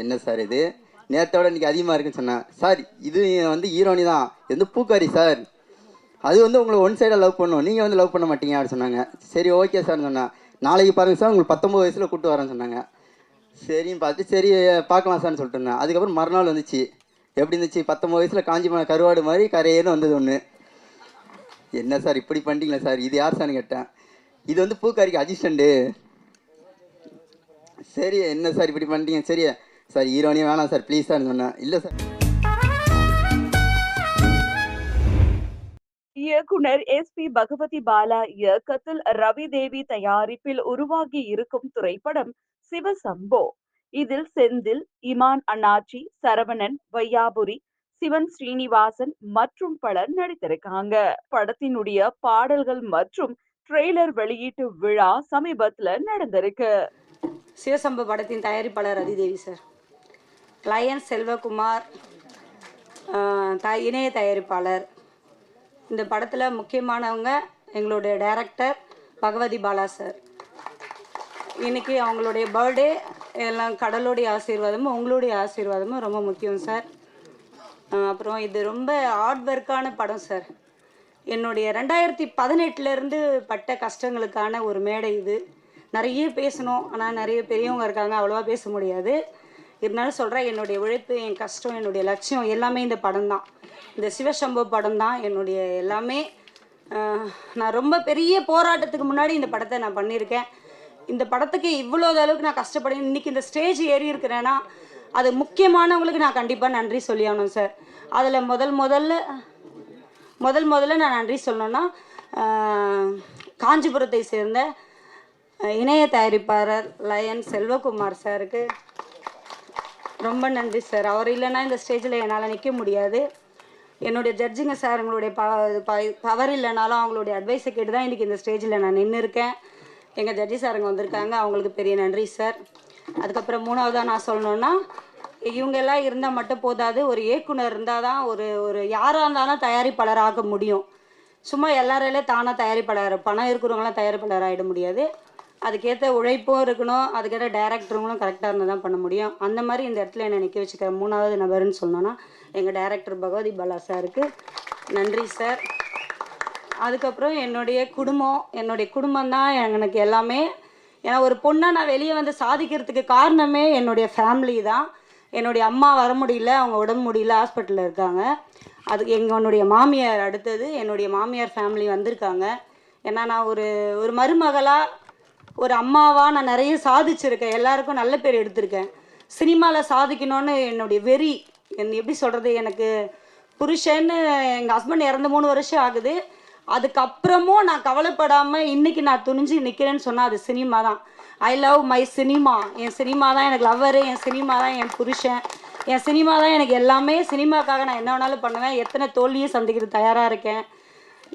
என்ன சார் இது? நேரத்தோட இன்றைக்கி அதிகமாக இருக்குன்னு சொன்னேன் சார் இது வந்து ஈரோனி தான். இது வந்து பூக்காரி சார். அது வந்து உங்களை ஒன் சைடாக லவ் பண்ணும். நீங்கள் வந்து லவ் பண்ண மாட்டீங்க அப்படின்னு சொன்னாங்க. சரி ஓகே சார்னு சொன்னேன் நாளைக்கு பாருங்கள் சார் உங்களுக்கு பத்தொம்பது வயசில் கூப்பிட்டு வரேன்னு சொன்னாங்க. சரின்னு பார்த்து சரி பார்க்கலாம் சார்னு சொல்லிட்டு இருந்தேன். அதுக்கப்புறம் மறுநாள் வந்துச்சு. எப்படி இருந்துச்சு? பத்தொம்பது வயசில் காஞ்சி போன கருவாடு மாதிரி கரையேன்னு வந்தது ஒன்று என்ன சார் இப்படி பண்ணிட்டீங்களா சார்? இது யார் சார்னு கேட்டேன். இது வந்து பூக்காரிக்கு அசிஸ்டண்ட்டு சரி என்ன சார் இப்படி பண்ணிட்டீங்க? சரி சார் ஹீரோனியும் வேணாம் சார் ப்ளீஸ் சார்னு சொன்னேன். இல்லை சார். இயக்குனர் எஸ் பி பகவதி பாலா இயக்கத்தில் ரவி தேவி தயாரிப்பில் உருவாகி இருக்கும் திரைப்படம் சிவசம்போ. இதில் செந்தில் இமான் அண்ணாச்சி சரவணன் வையாபுரி சிவன் ஸ்ரீனிவாசன் மற்றும் பலர் நடித்திருக்காங்க. படத்தினுடைய பாடல்கள் மற்றும் ட்ரெய்லர் வெளியீட்டு விழா சமீபத்துல நடந்திருக்கு. சிவசம்பு படத்தின் தயாரிப்பாளர் அதிதேவி சார். லயன் செல்வகுமார் த இணைய தயாரிப்பாளர். இந்த படத்தில் முக்கியமானவங்க எங்களுடைய டைரக்டர் பகவதி பாலா சார். இன்றைக்கி அவங்களுடைய பர்த்டே எல்லாம் கடலுடைய ஆசீர்வாதமும் உங்களுடைய ஆசீர்வாதமும் ரொம்ப முக்கியம் சார். அப்புறம் இது ரொம்ப ஹார்ட் ஒர்க்கான படம் சார். என்னுடைய ரெண்டாயிரத்தி பதினெட்டுலேருந்து பட்ட கஷ்டங்களுக்கான ஒரு மேடை இது. நிறைய பேசணும் ஆனால் நிறைய பெரியவங்க இருக்காங்க அவ்வளோவா பேச முடியாது. இருந்தாலும் சொல்கிறேன் என்னுடைய உழைப்பு என் கஷ்டம் என்னுடைய லட்சியம் எல்லாமே இந்த படம் தான் இந்த சிவசம்பவ படம் தான் என்னுடைய எல்லாமே. நான் ரொம்ப பெரிய போராட்டத்துக்கு முன்னாடி இந்த படத்தை நான் பண்ணியிருக்கேன். இந்த படத்துக்கு இவ்வளோ அளவுக்கு நான் கஷ்டப்படு இன்றைக்கி இந்த ஸ்டேஜ் ஏறி இருக்கிறேன்னா அது முக்கியமானவங்களுக்கு நான் கண்டிப்பாக நன்றி சொல்லி ஆகணும் சார் அதில் முதல் முதல்ல முதல் முதல்ல நான் நன்றி சொல்லணும்னா காஞ்சிபுரத்தை சேர்ந்த இணைய தயாரிப்பாளர் லயன் செல்வகுமார் சாருக்கு ரொம்ப நன்றி சார் அவர் இல்லைன்னா இந்த ஸ்டேஜில் என்னால் நிற்க முடியாது. என்னுடைய ஜட்ஜிங்க சார் உங்களுடைய ப பவர் இல்லைனாலும் அவங்களுடைய அட்வைஸை கேட்டு தான் இன்றைக்கி இந்த ஸ்டேஜில் நான் நின்று இருக்கேன் எங்கள் ஜட்ஜி சாருங்க வந்திருக்காங்க. அவங்களுக்கு பெரிய நன்றி சார் அதுக்கப்புறம் மூணாவதாக நான் சொல்லணுன்னா இவங்க எல்லாம் இருந்தால் மட்டும் போதாது. ஒரு இயக்குனர் இருந்தால் தான் ஒரு ஒரு யாராக இருந்தாலும் தயாரிப்பாளர் ஆக முடியும். சும்மா எல்லாராலையும் தானாக தயாரிப்பாளர் பணம் இருக்கிறவங்களாம் தயாரிப்பாளர் ஆகிட முடியாது. அதுக்கேற்ற உழைப்பும் இருக்கணும் அதுக்கேற்ற டேரக்டருங்களும் கரெக்டாக இருந்தால் தான் பண்ண முடியும். அந்த மாதிரி இந்த இடத்துல என்னை நிற்க வச்சுக்கிற மூணாவது நபர்னு சொன்னோன்னா எங்கள் டேரக்டர் பகவதி பாலா சாருக்கு நன்றி சார் அதுக்கப்புறம் என்னுடைய குடும்பம் என்னுடைய குடும்பம் தான் எனக்கு எல்லாமே ஏன்னா ஒரு பொண்ணாக நான் வெளியே வந்து சாதிக்கிறதுக்கு காரணமே என்னுடைய ஃபேமிலி தான். என்னுடைய அம்மா வர முடியல அவங்க உடம்பு முடியல ஹாஸ்பிட்டலில் இருக்காங்க. அதுக்கு எங்களுடைய மாமியார் அடுத்தது என்னுடைய மாமியார் ஃபேமிலி வந்திருக்காங்க. ஏன்னா நான் ஒரு ஒரு மருமகளாக ஒரு அம்மாவாக நான் நிறைய சாதிச்சிருக்கேன். எல்லாருக்கும் நல்ல பேர் எடுத்திருக்கேன். சினிமாவில் சாதிக்கணும்னு என்னுடைய வெறி என் எப்படி சொல்கிறது எனக்கு புருஷன்னு எங்கள் ஹஸ்பண்ட் இறந்து மூணு வருஷம் ஆகுது. அதுக்கப்புறமும் நான் கவலைப்படாமல் இன்றைக்கி நான் துணிஞ்சு நிற்கிறேன்னு சொன்னால் அது சினிமா தான். ஐ லவ் மை சினிமா என் சினிமா தான் எனக்கு லவ்வரு என் சினிமா தான் என் புருஷன். என் சினிமா தான் எனக்கு எல்லாமே. சினிமாக்காக நான் என்ன வேணாலும் பண்ணுவேன். எத்தனை தோல்வியும் சந்திக்கிறது தயாராக இருக்கேன்.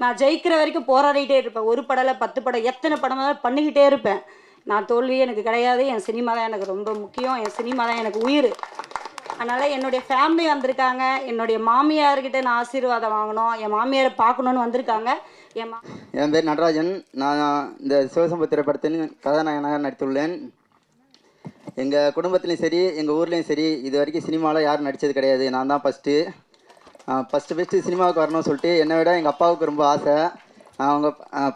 நான் ஜெயிக்கிற வரைக்கும் போராடிட்டே இருப்பேன். ஒரு படலை பத்து படம் எத்தனை படமாக பண்ணிக்கிட்டே இருப்பேன். நான் தோல்வியே எனக்கு கிடையாது. என் சினிமா தான் எனக்கு ரொம்ப முக்கியம். என் சினிமா தான் எனக்கு உயிர். அதனால் என்னுடைய ஃபேமிலி வந்திருக்காங்க. என்னுடைய மாமியார்கிட்ட நான் ஆசீர்வாதம் வாங்கணும். என் மாமியாரை பார்க்கணுன்னு வந்திருக்காங்க. என் மா என் பேர் நடராஜன். நான் இந்த சிவசம்பு திரைப்படத்தின் கதாநாயகனாக நடித்துள்ளேன். எங்கள் குடும்பத்துலேயும் சரி எங்கள் ஊர்லேயும் சரி இது வரைக்கும் சினிமாவில் யாரும் நடித்தது கிடையாது. நான் தான் ஃபஸ்ட்டு ஃபஸ்ட்டு ஃபஸ்ட்டு சினிமாவுக்கு வரணும்னு சொல்லிட்டு என்னை விட எங்கள் அப்பாவுக்கு ரொம்ப ஆசை. அவங்க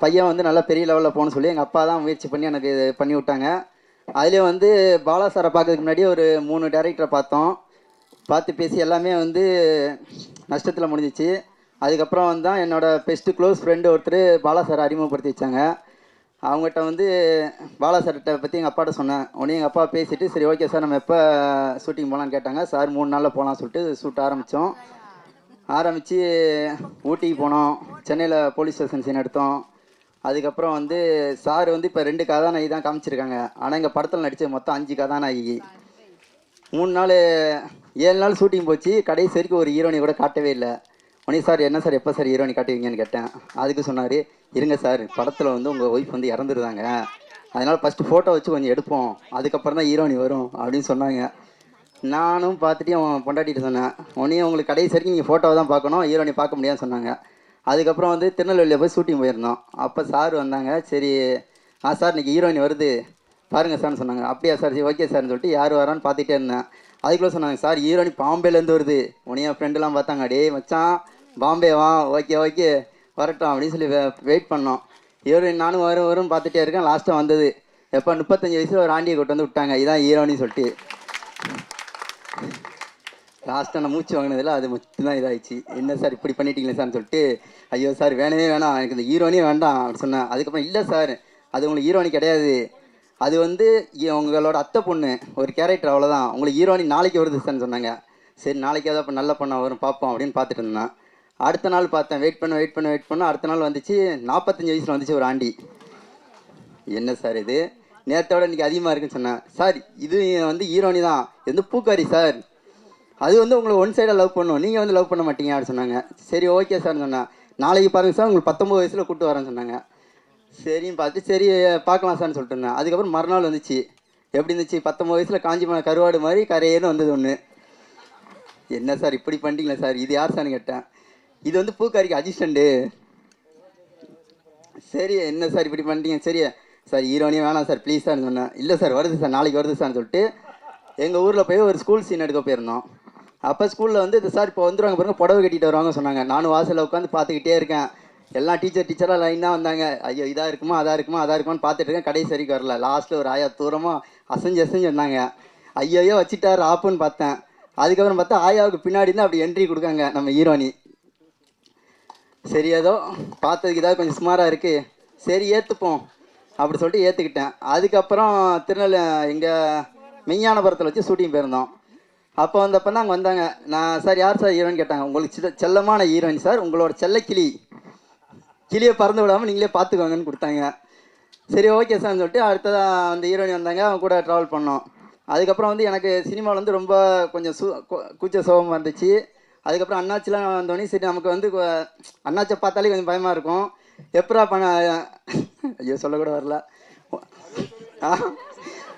பையன் வந்து நல்லா பெரிய லெவலில் போகணும்னு சொல்லி எங்கள் அப்பா தான் முயற்சி பண்ணி எனக்கு இது பண்ணி விட்டாங்க. அதுலேயும் வந்து பாலா சாரை பார்க்கறதுக்கு முன்னாடி ஒரு மூணு டேரக்டரை பார்த்தோம். பார்த்து பேசி எல்லாமே வந்து நஷ்டத்தில் முடிஞ்சிச்சு. அதுக்கப்புறம் வந்து தான் என்னோடய பெஸ்ட்டு க்ளோஸ் ஃப்ரெண்டு ஒருத்தர் பாலா சாரை அறிமுகப்படுத்தி வச்சாங்க. அவங்ககிட்ட வந்து பாலா சார்கிட்ட பற்றி எங்கள் அப்பாட்ட சொன்னேன். உடனே எங்கள் அப்பா பேசிவிட்டு சரி ஓகே சார் நம்ம எப்போ ஷூட்டிங் போகலான்னு கேட்டாங்க. சார் மூணு நாளில் போகலாம் சொல்லிட்டு ஷூட் ஆரம்பித்தோம் ஆரம்பித்து ஊட்டிக்கு போனோம். சென்னையில் போலீஸ் ஸ்டேஷன் சீன் எடுத்தோம். அதுக்கப்புறம் வந்து சார் வந்து இப்போ ரெண்டு கதாநாயகி தான் காமிச்சிருக்காங்க. ஆனால் எங்கள் படத்தில் நடித்த மொத்தம் அஞ்சு கதாநாயகி மூணு நாள் ஏழு நாள் ஷூட்டிங் போச்சு. கடைசி வரைக்கும் ஒரு ஹீரோனி கூட காட்டவே இல்லை. உடனே சார் என்ன சார் எப்போ சார் ஹீரோனி காட்டுவீங்கன்னு கேட்டேன். அதுக்கு சொன்னார் இருங்க சார் படத்தில் வந்து உங்கள் ஒய்ஃப் வந்து இறந்துருந்தாங்க அதனால் ஃபஸ்ட்டு ஃபோட்டோ வச்சு கொஞ்சம் எடுப்போம். அதுக்கப்புறம் தான் ஹீரோனி வரும். அப்படின்னு சொன்னாங்க. நானும் பார்த்துட்டு அவன் பொண்டாட்டிட்டு சொன்னேன் உடனே உங்களுக்கு கடைசி வரைக்கும் நீங்கள் ஃபோட்டோவை தான் பார்க்கணும் ஹீரோனி பார்க்க முடியாதுன்னு சொன்னாங்க. அதுக்கப்புறம் வந்து திருநெல்வேலியில் போய் ஷூட்டிங் போயிருந்தோம். அப்போ சார் வந்தாங்க சரி ஆ சார் இன்னைக்கு ஹீரோயின் வருது. பாருங்க சார்னு சொன்னாங்க. அப்படியா சார் சரி ஓகே சார்னு சொல்லிட்டு யார் வரான்னு பார்த்துட்டே இருந்தேன். அதுக்குள்ளே சொன்னாங்க சார் ஹீரோனி பாம்பேலேருந்து வருது. உனைய ஃப்ரெண்டுலாம் பார்த்தாங்க. டே மச்சான் பாம்பே வா ஓகே ஓகே வரட்டும் அப்படின்னு சொல்லி வெயிட் பண்ணோம். ஹீரோயின் நானும் வரும் வரும் பார்த்துட்டே இருக்கேன். லாஸ்ட்டாக வந்தது. எப்போ முப்பத்தஞ்சு வயசில் ஒரு ஆண்டியை கொண்டு வந்து விட்டாங்க. இதான் ஹீரோனின்னு சொல்லிட்டு. லாஸ்ட்டாக நான் மூச்சு வாங்கினதில் அது மட்டும்தான் இதாகிடுச்சு என்ன சார் இப்படி பண்ணிட்டீங்களே சார்னு சொல்லிட்டு ஐயோ சார் வேணவே வேணாம் எனக்கு இந்த ஹீரோனே வேண்டாம் அப்படின்னு சொன்னேன். அதுக்கப்புறம் இல்லை சார் அது உங்களுக்கு ஹீரோனி கிடையாது. அது வந்து உங்களோட அத்தை பொண்ணு ஒரு கேரக்டர் அவ்வளோதான் உங்களுக்கு ஹீரோனி நாளைக்கு வருது சார்னு சொன்னாங்க. சரி நாளைக்கு ஏதாவது அப்போ நல்ல பொண்ணாக வரும் பார்ப்போம் அப்படின்னு பார்த்துட்டு இருந்தேன். அடுத்த நாள் பார்த்தேன் வெயிட் பண்ண வெயிட் பண்ண வெயிட் பண்ண. அடுத்த நாள் வந்துச்சு நாற்பத்தஞ்சு வயசில் வந்துச்சு ஒரு ஆண்டி. என்ன சார் இது? நேரத்தோட இன்னைக்கு அதிகமாக இருக்குன்னு சொன்னேன். சார் இது வந்து ஹீரோனி தான். இது வந்து பூக்காரி சார். அது வந்து உங்களை ஒன் சைடாக லவ் பண்ணும். நீங்கள் வந்து லவ் பண்ண மாட்டீங்க அப்படின்னு சொன்னாங்க. சரி ஓகே சார்னு சொன்னேன். நாளைக்கு பாருங்கள் சார் உங்களுக்கு பத்தொம்பது வயசில் கூப்பிட்டு வரேன்னு சொன்னாங்க. சரின்னு பார்த்து சரி பார்க்கலாம் சார்னு சொல்லிட்டு இருந்தேன். அதுக்கப்புறம் மறுநாள் வந்துச்சு. எப்படி இருந்துச்சு? பத்தொம்பது வயசில் காஞ்சி போன கருவாடு மாதிரி கரையேன்னு வந்தது ஒன்று என்ன சார் இப்படி பண்ணிட்டீங்களா சார் இது யார் சார்னு கேட்டேன். இது வந்து பூக்காரிக்கு அசிஸ்டண்ட்டு சரி என்ன சார் இப்படி பண்ணிட்டீங்க? சரி சார் ஹீரோனியும் வேணாம் சார் ப்ளீஸ் சார்னு சொன்னேன். இல்லை சார் வருது சார் நாளைக்கு வருது சார்னு சொல்லிட்டு எங்கள் ஊரில் போய் ஒரு ஸ்கூல் சீன் எடுக்க போயிருந்தோம். அப்போ ஸ்கூலில் வந்து இது சார் இப்போ வந்துருவாங்க பாருங்க புடவை கட்டிட்டு வருவாங்க சொன்னாங்க. நானும் வாசலில் உட்காந்து பார்த்துக்கிட்டே இருக்கேன். எல்லாம் டீச்சர் டீச்சராக லைனாக வந்தாங்க. ஐயோ இதாக இருக்குமா அதாக இருக்குமா அதாக இருக்குமான்னு பார்த்துட்டு இருக்கேன். கடைசி வரைக்கும் வரல. லாஸ்ட்டில் ஒரு ஆயா தூரமாக அசைஞ்சு அசைஞ்சு வந்தாங்க. ஐயோயோ வச்சுட்டார் ஆப்புன்னு பார்த்தேன். அதுக்கப்புறம் பார்த்தா ஆயாவுக்கு பின்னாடி தான் அப்படி என்ட்ரி கொடுக்காங்க நம்ம ஹீரோனி சரி ஏதோ பார்த்ததுக்கு ஏதாவது கொஞ்சம் சுமாராக இருக்குது சரி ஏற்றுப்போம் அப்படி சொல்லிட்டு ஏற்றுக்கிட்டேன் அதுக்கப்புறம் திருநெல் எங்கள் மெய்ஞானபுரத்தில் வச்சு ஷூட்டிங் போயிருந்தோம். அப்போ வந்தப்போ தான் அங்கே வந்தாங்க. நான் சார் யார் சார் ஹீரோன்னு கேட்டாங்க. உங்களுக்கு சில செல்லமான ஹீரோயின் சார். உங்களோட செல்ல கிளி. கிளியை பறந்து விடாமல் நீங்களே பார்த்துக்கோங்கன்னு கொடுத்தாங்க. சரி ஓகே சார்னு சொல்லிட்டு அடுத்ததாக அந்த ஹீரோயின் வந்தாங்க. அவங்க கூட ட்ராவல் பண்ணோம். அதுக்கப்புறம் வந்து எனக்கு சினிமாவில் வந்து ரொம்ப கொஞ்சம் சு கு- கூச்ச சோகம் வந்துச்சு அதுக்கப்புறம் அண்ணாச்சிலாம் வந்தோடனே சரி நமக்கு வந்து அண்ணாச்சை பார்த்தாலே கொஞ்சம் பயமாக இருக்கும். எப்படா பண்ண ஐயோ சொல்லக்கூட வரல.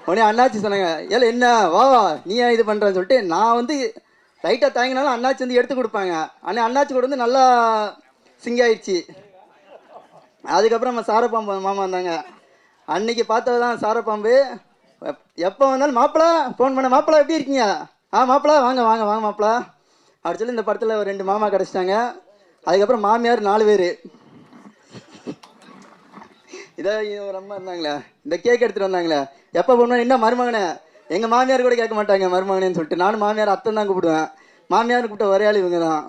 உடனே அண்ணாச்சி சொன்னாங்க ஏல என்ன வா வா நீ ஏன் இது பண்ணுறன்னு சொல்லிட்டு நான் வந்து லைட்டாக தாங்கினாலும் அண்ணாச்சி வந்து எடுத்து கொடுப்பாங்க. ஆனால் அண்ணாச்சி கூட வந்து நல்லா சிங்க் ஆயிடுச்சு. அதுக்கப்புறம் நம்ம சாரப்பாம்பு மாமா வந்தாங்க. அன்னைக்கு பார்த்தது தான் சாரப்பாம்பு. எப்- எப்போ வந்தாலும் மாப்பிளா ஃபோன் பண்ண மாப்பிளா எப்படி இருக்கீங்க? ஆ மாப்பிளா வாங்க வாங்க வாங்க மாப்பிளா. அப்படி சொல்லி இந்த படத்தில் ஒரு ரெண்டு மாமா கிடச்சிட்டாங்க. அதுக்கப்புறம் மாமியார் நாலு பேர். இதோ ஒரு அம்மா இருந்தாங்களே. இந்த கேக் எடுத்துட்டு வந்தாங்களே. எப்போ போகணும் என்ன மருமகனே? எங்கள் மாமியார் கூட கேட்க மாட்டாங்க மருமகனேன்னு சொல்லிட்டு. நானும் மாமியார் அத்தை தான் கூப்பிடுவேன். மாமியார் கூப்பிட்ட ஒரே ஆள் இவங்க தான்.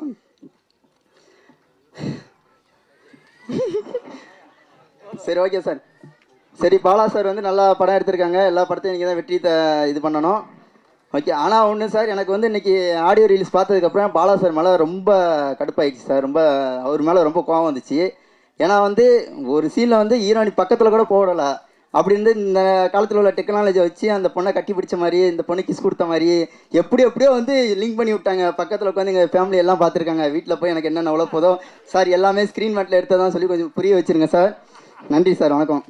சரி ஓகே சார் சரி பாலா சார் வந்து நல்லா படம் எடுத்திருக்காங்க. எல்லா படத்தையும் நீங்கள் தான் வெற்றி த இது பண்ணணும். ஓகே ஆனால் ஒன்று சார் எனக்கு வந்து இன்றைக்கி ஆடியோ ரீல்ஸ் பார்த்ததுக்கப்புறம் பாலா சார் மேலே ரொம்ப கடுப்பாயிடுச்சு சார் ரொம்ப அவர் மேலே ரொம்ப கோவம் வந்துச்சு. ஏன்னா வந்து ஒரு சீனில் வந்து ஹீரோனி பக்கத்தில் கூட போடலை. அப்படி இருந்து இந்த காலத்தில் உள்ள டெக்னாலஜியை வச்சு அந்த பொண்ணை கட்டி பிடிச்ச மாதிரி இந்த பொண்ணு கிஸ் கொடுத்த மாதிரி எப்படி எப்படியோ வந்து லிங்க் பண்ணி விட்டாங்க. பக்கத்தில் உட்காந்து எங்கள் ஃபேமிலி எல்லாம் பார்த்துருக்காங்க. வீட்டில் போய் எனக்கு என்னென்ன அவ்வளோ போதோ. சார் எல்லாமே ஸ்க்ரீன் மேட்டில் எடுத்ததான் சொல்லி கொஞ்சம் புரிய வச்சுருங்க சார். நன்றி சார் வணக்கம்.